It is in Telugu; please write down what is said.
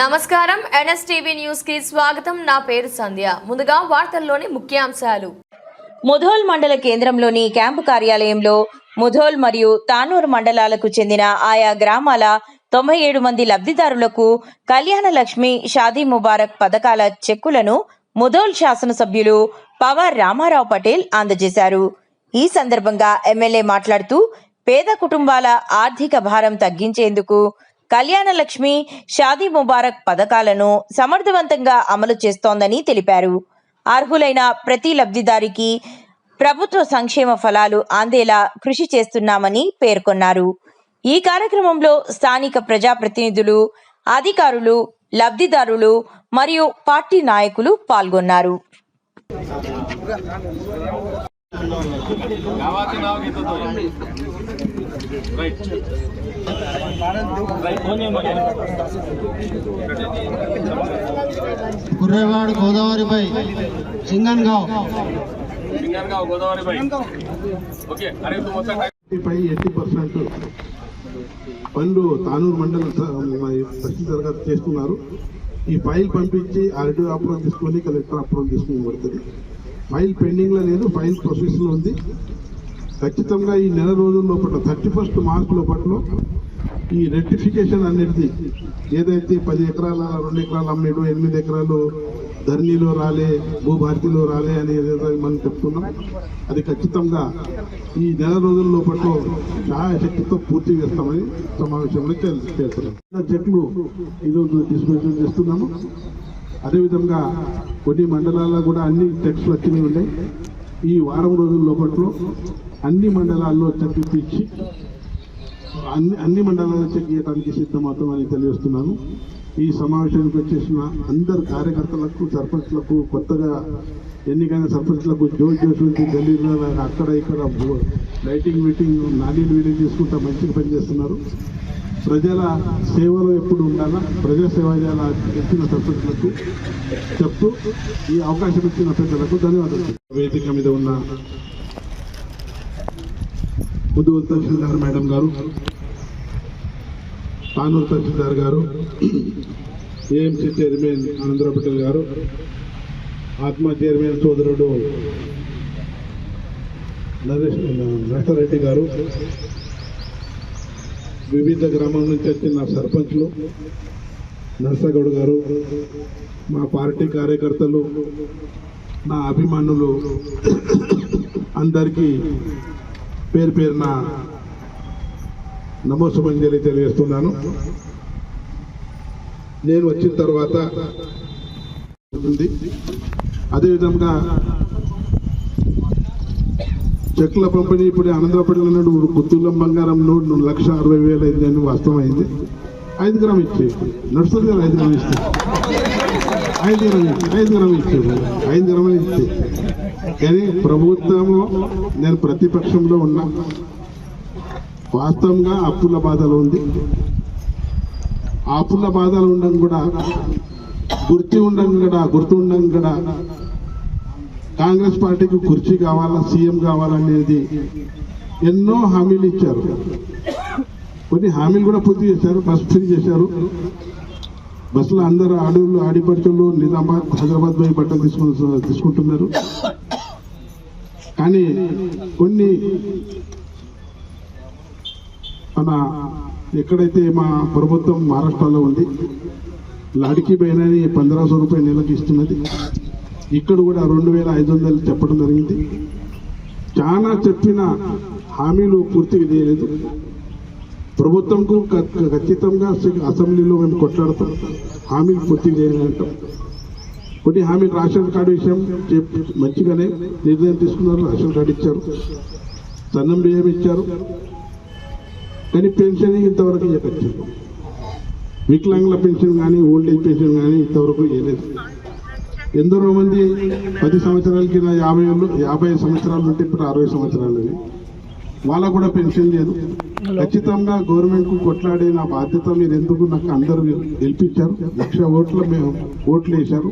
నమస్కారం. ఎన్ఎస్టీవీ న్యూస్కి స్వాగతం. నా పేరు సంధ్య. ముందుగా వార్తల్లోని ముఖ్యాంశాలు. ముధోల్ మండల కేంద్రంలోని క్యాంపు కార్యాలయంలో ముధోల్ మరియు తానూరు మండలాలకు చెందిన ఆయా గ్రామాల తొంభై ఏడు మంది లబ్ధిదారులకు కళ్యాణ లక్ష్మి షాదీ ముబారక్ పథకాల చెక్కులను ముధోల్ శాసనసభ్యులు పవర్ రామారావు పటేల్ అందజేశారు. ఈ సందర్భంగా ఎమ్మెల్యే మాట్లాడుతూ పేద కుటుంబాల ఆర్థిక భారం తగ్గించేందుకు కళ్యాణ లక్ష్మి షాదీ ముబారక్ పథకాలను సమర్థవంతంగా అమలు చేస్తోందని తెలిపారు అర్హులైన ప్రతి లబ్ధిదారికి ప్రభుత్వ సంక్షేమ ఫలాలు అందేలా కృషి చేస్తున్నామని పేర్కొన్నారు ఈ కార్యక్రమంలో స్థానిక ప్రజాప్రతినిధులు అధికారులు లబ్ధిదారులు మరియు పార్టీ నాయకులు పాల్గొన్నారు गावाचं नाव घेतो तो राईट కుర్రేవాడ గోదావరిపై సింగన్ గావ్. పై ఎయిటీ పర్సెంట్ పనులు తానూరు మండల పరిస్థితి తరగతి చేస్తున్నారు. ఈ ఫైల్ పంపించి ఆర్డీ అప్రూవల్ తీసుకొని కలెక్టర్ అప్రూవల్ తీసుకుని పడుతుంది. ఫైల్ పెండింగ్లో లేదు ఫైల్ ప్రొసెస్లో ఉంది. ఖచ్చితంగా ఈ నెల రోజుల లోపల థర్టీ ఫస్ట్ మార్చ్ లోపల ఈ రెక్టిఫికేషన్ అనేది ఏదైతే పది ఎకరాల రెండు ఎకరాలు అమ్మేడు ఎనిమిది ఎకరాలు ధరణిలో రాలే భూభారతిలో రాలే అని ఏదైతే మనం చెప్తున్నాం. అది ఖచ్చితంగా ఈ నెల రోజుల లోపల శక్తితో పూర్తి చేస్తామని సమావేశంలో తెల్- చేస్తున్నాం చెట్లు ఈరోజు డిస్మిషన్ చేస్తున్నాము. అదేవిధంగా కొన్ని మండలాల్లో కూడా అన్ని చెక్స్ వచ్చినవి ఉన్నాయి. ఈ వారం రోజుల లోపట్లో అన్ని మండలాల్లో చెక్కిపించి అన్ని అన్ని మండలాల్లో చెక్ చేయడానికి సిద్ధమవుతామని తెలియజేస్తున్నాను. ఈ సమావేశానికి వచ్చేసిన అందరు కార్యకర్తలకు సర్పంచ్లకు కొత్తగా ఎన్నికైన సర్పంచ్లకు జోష్ జోష్ నుంచి ఢిల్లీలో అక్కడ ఇక్కడ లైటింగ్ మీటింగ్ నాణ్యత వీడియో తీసుకుంటా మంచిగా పనిచేస్తున్నారు. ప్రజల సేవలో ఎప్పుడు ఉండాలా? ప్రజా సేవ చేయాలా? ఇచ్చిన సర్పంచ్లకు చెప్తూ ఈ అవకాశం ఇచ్చిన పెద్దలకు ధన్యవాదాలు. వేదిక మీద ఉన్న ముద్దు తహసీల్దార్ మేడం గారు తానూరు తహసీల్దార్ గారు ఏఎంసీ చైర్మన్ ఆనందరావు పటేల్ గారు ఆత్మ చైర్మన్ సోదరుడు నరేష్ నరసరెడ్డి గారు వివిధ గ్రామాల నుంచి వచ్చిన సర్పంచ్లు నర్సగౌడ్ గారు మా పార్టీ కార్యకర్తలు నా అభిమానులు అందరికీ పేరు పేరున నమోసుమంజలి తెలియజేస్తున్నాను. నేను వచ్చిన తర్వాత ఉంది. అదేవిధంగా చెక్ల పంపిణీ ఇప్పుడు ఆనందపడిన నాడు గుత్తులం బంగారం నోటు లక్ష అరవై వేలు అయిందని వాస్తవమైంది. ఐదు గ్రామ్ ఇచ్చేయండి నడుస్తుంది కదా ఐదు గ్రామ్ ఇస్తే. ఐదు గ్రామ్ ఐదు గ్రామ్ ఇచ్చేయండి ఐదు గ్రాములు ఇచ్చే కానీ ప్రభుత్వము నేను ప్రతిపక్షంలో ఉన్నా. వాస్తవంగా అప్పుల బాధలు ఉంది. అప్పుల బాధలు ఉండడం కూడా గుర్తి ఉండడం కూడా గుర్తు ఉండడం కూడా కాంగ్రెస్ పార్టీకి కుర్చీ కావాలా సీఎం కావాలనేది ఎన్నో హామీలు ఇచ్చారు. కొన్ని హామీలు కూడా పూర్తి చేశారు బస్ ఫ్రీ చేశారు. బస్సులో అందరూ ఆడవాళ్ళు ఆడిపడుచులు నిజామాబాద్ హైదరాబాద్ పోయి బట్టలు తీసుకుని తీసుకుంటున్నారు. కానీ కొన్ని మన ఎక్కడైతే మా ప్రభుత్వం మహారాష్ట్రలో ఉంది లాడికి పైన పంద్రహ రూపాయలు నెలకు ఇస్తున్నది. ఇక్కడ కూడా రెండు వేల ఐదు వందలు చెప్పడం జరిగింది. చాలా చెప్పిన హామీలు పూర్తిగా చేయలేదు. ప్రభుత్వంకు ఖచ్చితంగా అసెంబ్లీలో మేము కొట్లాడతాం. హామీలు పూర్తిగా చేయాలంటాం కొన్ని హామీలు రేషన్ కార్డు విషయం మంచిగానే నిర్ణయం తీసుకున్నారు. రేషన్ కార్డు ఇచ్చారు. సన్నం బియ్యం ఇచ్చారు. కానీ పెన్షన్ ఇంతవరకు ఇవ్వకొచ్చారు వికలాంగుల పెన్షన్ కానీ ఓల్డ్ ఏజ్ పెన్షన్ కానీ ఇంతవరకు ఇవ్వలేదు. ఎందరో మంది పది సంవత్సరాల కింద యాభై ఏళ్ళు యాభై సంవత్సరాలు ఉంటే ఇప్పుడు అరవై సంవత్సరాలు వాళ్ళకు కూడా పెన్షన్ లేదు. ఖచ్చితంగా గవర్నమెంట్కు కొట్లాడే నా బాధ్యత మీరు ఎందుకు నాకు అందరూ గెలిపించారు? లక్ష ఓట్లు మేము ఓట్లు వేశారు.